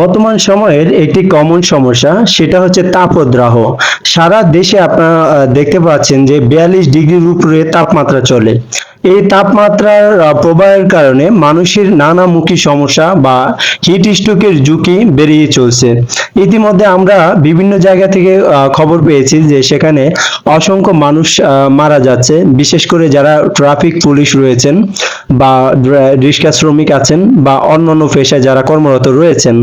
বর্তমান সময়ের একটি কমন সমস্যা, সেটা হচ্ছে তাপদ্রাহ। সারা দেশে আপনারা দেখতে পাচ্ছেন যে বিয়াল্লিশ ডিগ্রির উপরে তাপমাত্রা চলে। এই তাপমাত্রার প্রবাহের কারণে মানুষের নানামুখী সমস্যা বা হিট স্ট্রোকের ঝুঁকি বেরিয়ে চলছে। ইতিমধ্যে আমরা বিভিন্ন জায়গা থেকে খবর পেয়েছি যে সেখানে অসংখ্য মানুষ মারা যাচ্ছে। বিশেষ করে যারা ট্রাফিক পুলিশ রয়েছেন বা রিক্সা শ্রমিক আছেন বা অন্যান্য পেশায় যারা কর্মরত রয়েছেন।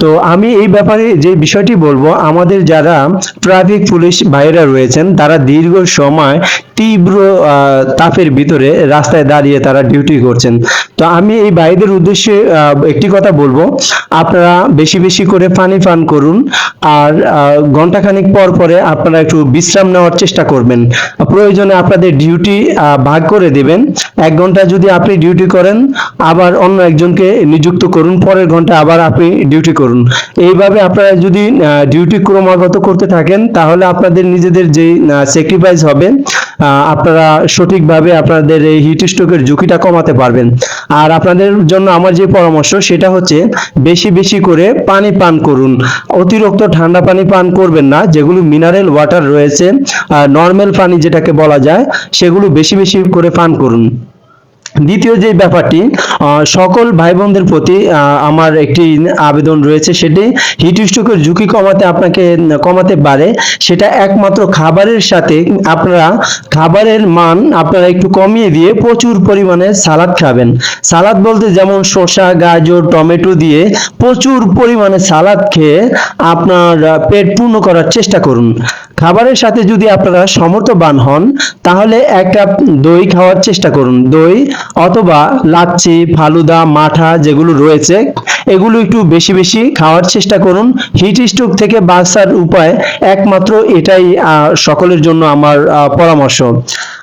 তো আমি এই ব্যাপারে যে বিষয়টি বলব, আমাদের যারা ট্রাফিক পুলিশ ভাইরা রয়েছেন, তারা দীর্ঘ সময় তীব্র তাপের ভিতরে রাস্তায় দাঁড়িয়ে তারা ডিউটি করছেন। তো আমি এই ভাইদের উদ্দেশ্যে একটি কথা বলব। আপনারা বেশি বেশি করে পানি পান করুন আর ঘন্টাখানিক পর পরে আপনারা একটু বিশ্রাম নেওয়ার চেষ্টা করবেন। প্রয়োজনে আপনাদের ডিউটি ভাগ করে দিবেন। এক ঘণ্টা যদি আপনি ডিউটি করেন, আবার অন্য একজনকে নিযুক্ত করুন। পরের ঘণ্টা আবার আপনি ডিউটি করুন। এইভাবে আপনারা যদি ডিউটি ক্রমাগত করতে থাকেন, তাহলে আপনাদের নিজেদের যে স্যাক্রিফাইস হবে আপনারা সঠিকভাবে আপনাদের এই হিট স্ট্রোকের ঝুঁকিটা কমাতে পারবেন। আর আপনাদের জন্য আমার যে পরামর্শ, সেটা হচ্ছে বেশি বেশি করে পানি পান করুন। অতিরিক্ত ঠান্ডা পানি পান করবেন না, যেগুলো মিনারেল ওয়াটার রয়েছে নর্মাল পানি যেটাকে বলা যায়, সেগুলো বেশি বেশি করে পান করুন। দ্বিতীয় যে ব্যাপারটি সকল ভাই বোনদের প্রতি আমার একটি আবেদন রয়েছে সেটি হিট স্ট্রোকের ঝুঁকি কমাতে আপনাকে, কমাতে পারে। সেটা একমাত্র খাবারের সাথে আপনারা খাবারের মান আপনারা একটু কমিয়ে দিয়ে প্রচুর পরিমাণে সালাদ খাবেন। সালাদ বলতে যেমন শসা, গাজর, টমেটো দিয়ে প্রচুর পরিমাণে সালাদ খেয়ে আপনার পেট পূর্ণ করার চেষ্টা করুন। খাবারের সাথে যদি আপনারা সমর্থবান হন, তাহলে এক কাপ দই খাওয়ার চেষ্টা করুন। দই অথবা লাচ্ছি, ফালুদা, মাঠা যেগুলো রয়েছে, এগুলো একটু বেশি বেশি খাওয়ার চেষ্টা করুন। হিট স্ট্রোক থেকে বাঁচার উপায় একমাত্র এটাই সকলের জন্য আমার পরামর্শ।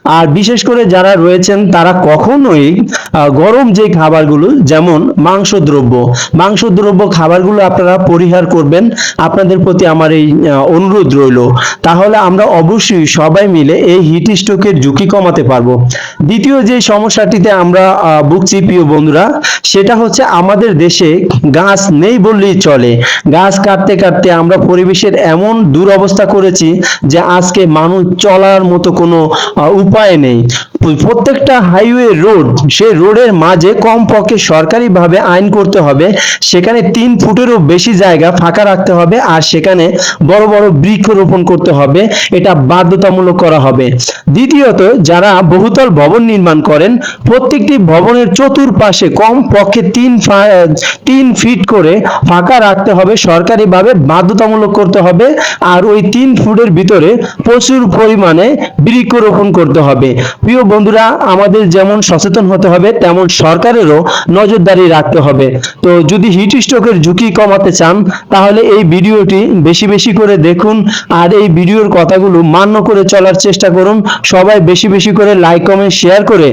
আর বিশেষ করে যারা রয়েছেন তারা কখনোই গরম যে খাবারগুলো যেমন মাংস দ্রব্য মাংস দ্রব্য খাবারগুলো আপনারা পরিহার করবেন। আপনাদের প্রতি আমার এই অনুরোধ রইল। তাহলে আমরা অবশ্যই সবাই মিলে এই হিট স্ট্রোকের ঝুঁকি কমাতে পারব। দ্বিতীয় যে সমস্যাটিতে আমরা ভুগছি প্রিয় বন্ধুরা সেটা হচ্ছে আমাদের দেশে গাছ নেই বললেই চলে। গাছ কাটতে কাটতে আমরা পরিবেশের এমন দুরবস্থা করেছি যে আজকে মানুষ চলার মতো কোনো আহ, উপায় নেই। প্রত্যেকটা হাইওয়ে রোড সেই রোডের মাঝে কমপক্ষে সরকারিভাবে আইন করতে হবে, সেখানে তিন ফুটেরও বেশি জায়গা ফাঁকা রাখতে হবে আর সেখানে বড় বড় বৃক্ষরোপণ করতে হবে, এটা বাধ্যতামূলক করা হবে। দ্বিতীয়ত, যারা বহুতল ভবন নির্মাণ করেন, প্রত্যেকটি ভবনের চতুর্পাশে কম তিন তিন ফিট করে ফাঁকা রাখতে হবে, সরকারিভাবে বাধ্যতামূলক করতে হবে আর ওই তিন ফুটের ভিতরে প্রচুর পরিমাণে বৃক্ষরোপণ করতে হবে। প্রিয় বন্ধুরা, আমাদের যেমন সচেতন হতে হবে, তেমন সরকারেরও নজরদারি রাখতে হবে। তো যদি হিট স্ট্রোকের ঝুঁকি কমাতে চান, তাহলে এই ভিডিওটি বেশি বেশি করে দেখুন আর এই ভিডিওর কথাগুলো মান্য করে চলার চেষ্টা করুন। সবাই বেশি বেশি করে লাইক কমেন্ট শেয়ার করে